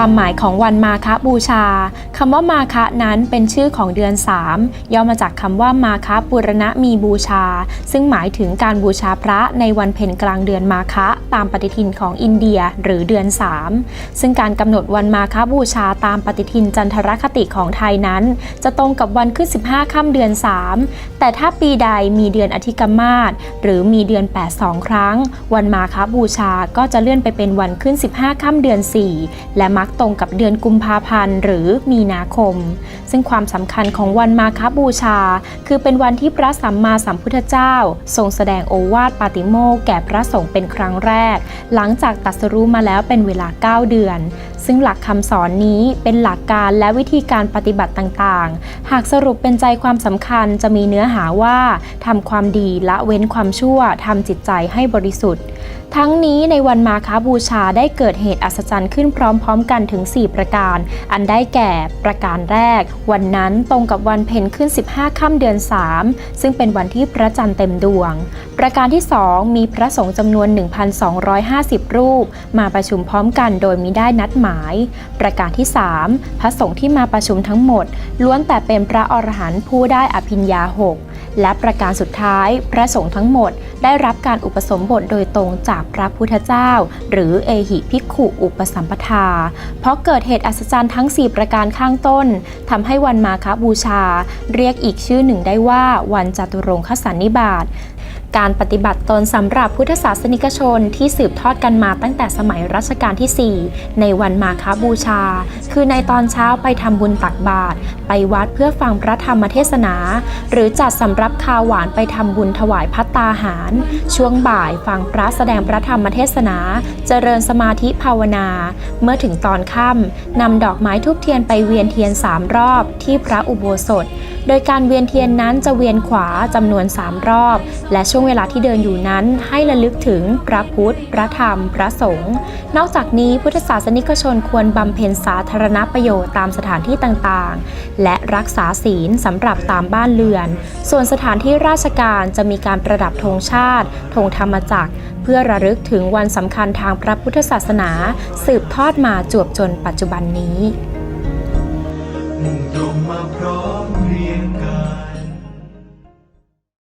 ความหมายของวันมาฆบูชาคำว่ามาฆนั้นเป็นชื่อของเดือน 3 ย่อมาจากคำว่ามาฆปุรณะมีบูชา ซึ่งหมายถึงการบูชาพระในวันเพ็ญกลางเดือนมาฆตามปฏิทินของอินเดียหรือเดือน 3 ซึ่งการกำหนดวันมาฆบูชาตามปฏิทินจันทรคติของไทยนั้น จะตรงกับวันขึ้น 15 ค่ำเดือน 3 แต่ถ้าปีใดมีเดือนอธิกมาศหรือมีเดือน 8 2 ครั้ง วันมาฆบูชาก็จะเลื่อนไปเป็นวันขึ้น 15 ค่ำเดือน 4 และมักตรงกับเดือนกุมภาพันธ์หรือมีนาคม ซึ่งความสำคัญของวันมาคบูชา คือเป็นวันที่พระสัมมาสัมพุทธเจ้า ทรงแสดงโอวาทปาติโมกแก่พระสงฆ์เป็นครั้งแรก หลังจากตรัสรู้มาแล้วเป็นเวลา 9 เดือน ซึ่งหลักคำสอนนี้เป็นหลักการและวิธีการปฏิบัติต่างๆ หากสรุปเป็นใจความสำคัญจะมีเนื้อหาว่าทำความดีละเว้นความชั่วทำจิตใจให้บริสุทธิ์ ทั้งนี้ในวันมาคาบูชาได้เกิดเหตุอัศจรรย์ขึ้นพร้อม ๆ กันถึง 4 ประการ อันได้แก่ประการแรก วันนั้นตรงกับวันเพ็ญขึ้น 15ค่ำเดือน 3 ซึ่งเป็นวันที่พระจันทร์เต็มดวง ประการที่ 2 มีพระสงฆ์จำนวน 1,250 รูป มาประชุมพร้อมกันโดยมิได้นัดหมายประการที่ 3 พระสงฆ์ที่มาประชุมทั้งหมด ล้วนแต่เป็นพระอรหันต์ผู้ได้อภิญญาหกและประการสุดท้าย พระสงฆ์ทั้งหมด ได้รับการอุปสมบทโดยตรงจากพระพุทธเจ้า หรือเอหิภิกขุอุปสัมปทา เพราะเกิดเหตุอัศจรรย์ทั้ง 4 ประการข้างต้นทำให้วันมาคบูชา เรียกอีกชื่อหนึ่งได้ว่าวันจตุรงคสันนิบาต การปฏิบัติตนสำหรับพุทธศาสนิกชนที่สืบทอดกันมาตั้งแต่สมัยรัชกาลที่ 4 ในวันมาคบูชา คือในตอนเช้าไปทำบุญตักบาตรไปวัดเพื่อฟังพระธรรมเทศนา หรือจัดสำรับคาวหวานไปทำบุญถวายพัตตาหาร ช่วงบ่ายฟังพระแสดงพระธรรมเทศนา เจริญสมาธิภาวนา เมื่อถึงตอนค่ำนำดอกไม้ทุบเทียนไปเวียนเทียนสามรอบที่พระอุโบสถ โดยการเวียนเทียนนั้นจะเวียนขวาจำนวน 3 รอบ และช่วงเวลาที่เดินอยู่นั้นให้ระลึกถึงพระพุทธ พระธรรม พระสงฆ์ นอกจากนี้พุทธศาสนิกชนควรบำเพ็ญสาธารณประโยชน์ตามสถานที่ต่างๆ และรักษาศีลสำหรับตามบ้านเรือน ส่วนสถานที่ราชการจะมีการประดับธงชาติธงธรรมจักรเพื่อระลึกถึงวันสำคัญทางพระพุทธศาสนา สืบทอดมาจวบจนปัจจุบันนี้ มุ่งตรงมาพร้อมเรียงกาย